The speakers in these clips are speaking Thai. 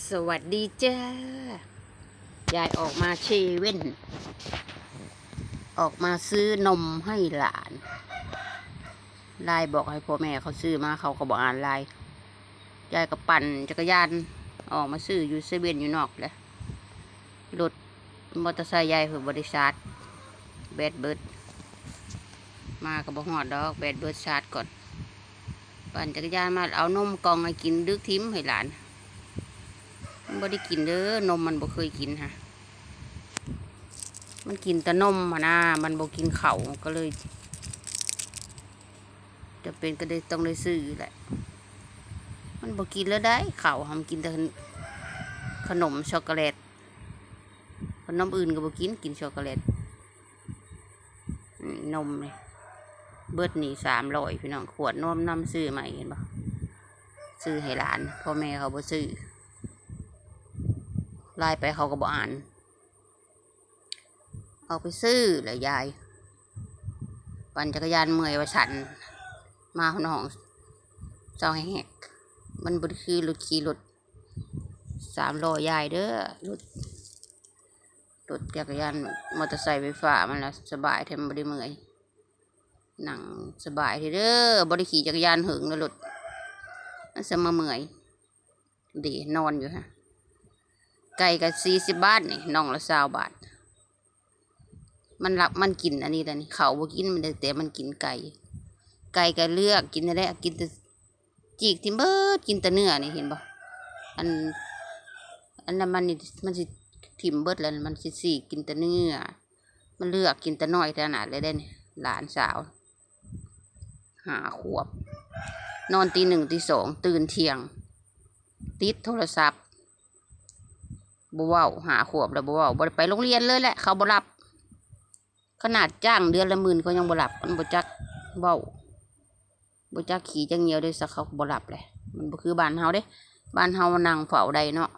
สวัสดีจ้ายายออกมาเชเว่น ออกมาซื้อนมให้หลานไลายบอกให้พ่อแม่เขาซื้อมาเขาก็บอกอ่านไลายยายก็ปั่นจักรยานออกมาซื้ออยู่เซเว่นอยู่นอกแหละรถมอเตอร์ไซค์ยายเผื่อบริษัทแบดเบิร์ดมากับบหอดดอกแบดเบิร์ดชาร์จก่อน ปั่นจักรยานมาเอานมกองให้กินดึกทิ้มให้หลาน บ่ได้กินเด้อนมมันบ่เคยกินฮะมันกินแต่นมมานะมันบ่กินเขาก็เลย จะเป็นก็ได้ต้องได้ซื้อแหละ มันบ่กินแล้วได้เขาทำกินแต่ขนมช็อกโกแลตขนมอื่นก็บ่กินกินช็อกโกแลตนมนี่เบิดนี่สามร้อยพี่น้องขวดนมน้ำซื้อใหม่เห็นปะซื้อให้หลานพ่อแม่เขาบ่ซื้อ ไล่ไปเขาก็บอกอ่าน เอาไปซื้อแหละยาย ปั่นจักรยานเมื่อยว่าฉัน มาหนองเจ้าแหกมันบไดคือรถขี่รถสามล้อยายเด้อรถรถจักรยานมอเตอร์ไซค์ไฟฟ้ามันละสบายแถมบไดิเมื่อยหนังสบายทีเด้อบริขี่จักรยานหึงแล้วรถมันจะมาเมื่อยดีนอนอยู่ฮะ ไก่กับสี่สิบบาทนี่น่องละสาวบาท มันรับมันกินอันนี้แต่นี่เขาบ่กินมันแต่มันกินไก่ ไก่ก็เลือกกินได้กินแต่จีกทิมเบิดกินแต่เนื้อนี่เห็นบ่อันอันนั้นมันนี่มันสิทิมเบิดแล้วมันสิสี่กินแต่เนื้อ มันเลือกกินแต่น้อยขนาดเลยได้นี่หลานสาวหาขวบ นอนตีหนึ่งตีสองตื่นเที่ยง ติดโทรศัพท์ บเว้าหาขวบแล้วบเว้าบ่ได้ไปโรงเรียนเลยแหละเขาบ่รับ ขนาดจ้างเดือนละหมื่นเขายังบ่รับมันบ่จักเว้าบ่จักขี่จักเหนียวด้วยสักเขาบ่รับเลยมันบ่คือบ้านเฮาเด้บ้านเฮานนั่งเฝ้าได้เนาะ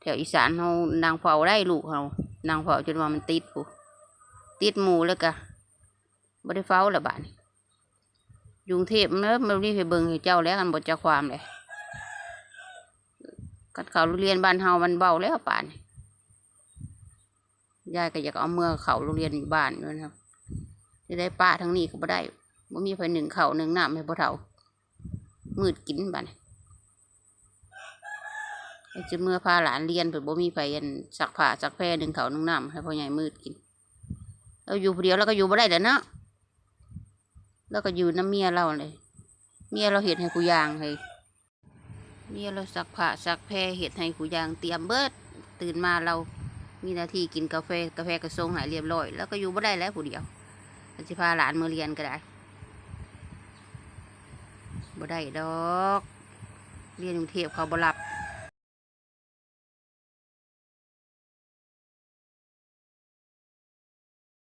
แถวอีสานเฮานั่งเฝ้าได้ลูกเฮานั่งเฝ้าจนว่ามันติดปุ๊ติดหมูแล้วก็บ่ได้เฝ้าละบ้านยุงเทพเนอะมันรีบไปเบิ่งให้เจ้าแล้วกันบ่จักความเลย กัดเขาโรงเรียนบ้านเฮามันเบาแล้วป่านยายก็อยากเอาเมื่อเขาโรงเรียนอยู่บ้านด้วยนะครับจะได้ป้าทั้งนี้ก็บ่ได้บ่มีไฟหนึ่งเขาหนึ่งน้ำให้พ่อเฒ่ามืดกินบ้านไอ้จะเมื่อพาหลานเรียนเพิ่นบ่มีไฟอันซักผ้าซักแพร่หนึ่งเขาหนึ่งน้ำให้พ่อใหญ่มืดกินเราอยู่เดียวแล้วก็อยู่บ่ได้แล้วเนาะแล้วก็อยู่น้ำเมียเราเลย เมียเราเห็นให้กูยางให้ มีเราสักผ้าสักแพรเห็ดให้กูยางเตรียมเบิด ตื่นมาเรามีหน้าที่กินกาแฟกาแฟกระทรงหายเรียบร้อย แล้วก็อยู่บ่ได้แล้วผู้เดียวอาจจะพาหลานมาเรียนก็ได้บ่ได้ดอก เรียนกรุงเทพเขาบ่รับ